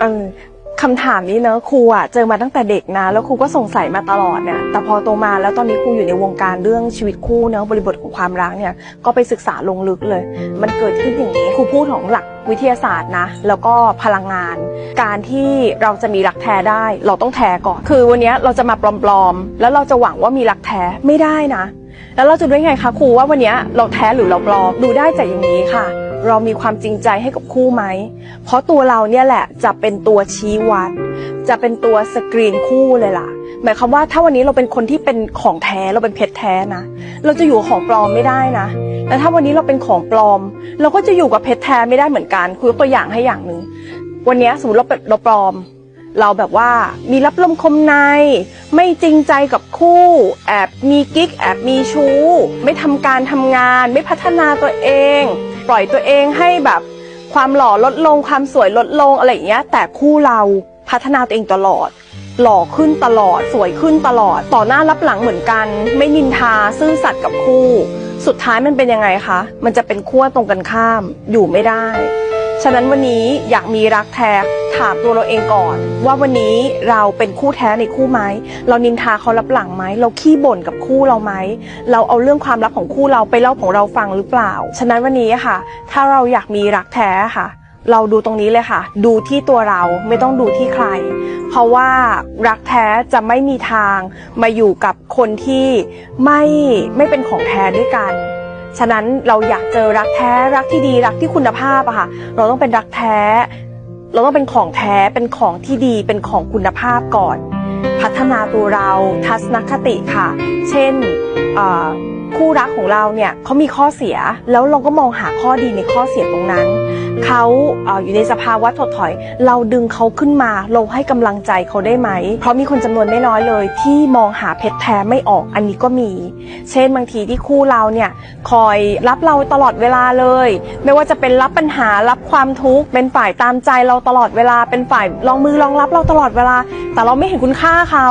เออคำถามนี้เนอะครูอะเจอมาตั้งแต่เด็กนะ แล้วครูก็สงสัยมาตลอดเนี่ยแต่พอโตมาแล้วตอนนี้ครูอยู่ในวงการเรื่องชีวิตคู่เนอะบริบทของความรักเนี่ยก็ไปศึกษาลงลึกเลย มันเกิดขึ้นอย่างนี้ครูพูดของหลักวิทยาศาสตร์นะแล้วก็พลังงาน การที่เราจะมีรักแท้ได้ เราต้องแท้ก่อน คือวันนี้เราจะมาปลอมๆ แล้วเราจะหวังว่ามีรักแท้ไม่ได้นะ แล้วเราจะรู้ได้ไงคะครูว่าวันนี้เราแท้หรือเราปลอมดูได้จากอย่างนี้ค่ะ เรามีความจริงใจให้กับคู่ไหม เพราะตัวเราเนี่ยแหละจะเป็นตัวชี้วัด จะเป็นตัวสกรีนคู่เลยล่ะ หมายความว่าถ้าวันนี้เราเป็นคนที่เป็นของแท้เราเป็นเพชรแท้นะ เราจะอยู่ของปลอมไม่ได้นะแต่ถ้าวันนี้เราเป็นของปลอม เราก็จะอยู่กับเพชรแท้ไม่ได้เหมือนกันคุยกตัวอย่างให้อย่างหนึ่ง วันนี้สมมติเราเป็นเราปลอมเราแบบว่ามีรับลมคมใน ไม่จริงใจกับคู่ แอบมีกิ๊ก แอบมีชู้ ไม่ทำการทำงาน ไม่พัฒนาตัวเอง ปล่อยตัวเองให้แบบความหล่อลดลงความสวยลดลงอะไรอย่างเงี้ย แต่คู่เราพัฒนาตัวเองตลอด หล่อขึ้นตลอด สวยขึ้นตลอด ต่อหน้ารับหลังเหมือนกัน ไม่นินทาซื่อสัตย์กับคู่ สุดท้ายมันเป็นยังไงคะ มันจะเป็นขั้วตรงกันข้ามอยู่ไม่ได้ ฉะนั้นวันนี้อยากมีรักแท้ถามตัวเราเองก่อน ว่าวันนี้เราเป็นคู่แท้ในคู่ไหมเรานินทาเขารับหลังไหมเราขี้บ่นกับคู่เราไหมเราเอาเรื่องความลับของคู่เราไปเล่าของเราฟังหรือเปล่า ฉะนั้นวันนี้ค่ะ ถ้าเราอยากมีรักแท้ค่ะ เราดูตรงนี้เลยค่ะ ดูที่ตัวเราไม่ต้องดูที่ใคร เพราะว่ารักแท้จะไม่มีทางมาอยู่กับคนที่ไม่ไม่เป็นของแท้ด้วยกัน ฉะนั้นเราอยากเจอรักแท้รักที่ดีรักที่คุณภาพอะค่ะ เราต้องเป็นรักแท้ เราต้องเป็นของแท้เป็นของที่ดีเป็นของคุณภาพก่อน พัฒนาตัวเราทัศนคติค่ะ เช่นอ่อ คู่รักของเราเนี่ยเขามีข้อเสียแล้วเราก็มองหาข้อดีในข้อเสียตรงนั้นเขาเออยู่ในสภาวะถดถอย เราดึงเขาขึ้นมา เราให้กำลังใจเขาได้ไหม เพราะมีคนจำนวนไม่น้อยเลย ที่มองหาเพชรแท้ไม่ออกอันนี้ก็มี เช่นบางทีที่คู่เราเนี่ยคอยรับเราตลอดเวลาเลย ไม่ว่าจะเป็นรับปัญหารับความทุกข์เป็นฝ่ายตามใจเราตลอดเวลา เป็นฝ่ายลองมือรองรับเราตลอดเวลา แต่เราไม่เห็นคุณค่าเขา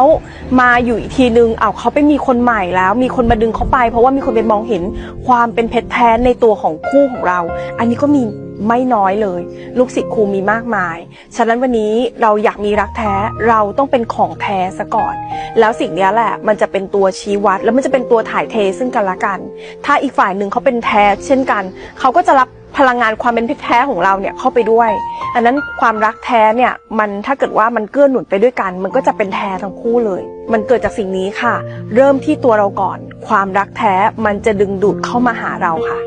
มาอยู่อีกทีนึงเอาเขาไปมีคนใหม่แล้ว มีคนมาดึงเขาไปเพราะว่ามีคนไปมองเห็นความเป็นเพชรแท้ในตัวของคู่ของเรา อันนี้ก็มี ไม่น้อยเลย ลูกศิษย์ครูมีมากมาย ฉะนั้นวันนี้เราอยากมีรักแท้เราต้องเป็นของแท้ซะก่อน แล้วสิ่งนี้แหละมันจะเป็นตัวชี้วัด แล้วมันจะเป็นตัวถ่ายเทซึ่งกันและกัน ถ้าอีกฝ่ายหนึ่งเขาเป็นแท้ เช่นกัน เขาก็จะรับพลังงานความเป็นเพชรแท้ของเราเนี่ยเข้าไปด้วย อันนั้นความรักแท้เนี่ยมันถ้าเกิดว่ามันเกื้อหนุนไปด้วยกัน มันก็จะเป็นแท้ทั้งคู่เลย มันเกิดจากสิ่งนี้ค่ะ เริ่มที่ตัวเราก่อน ความรักแท้มันจะดึงดูดเข้ามาหาเราค่ะ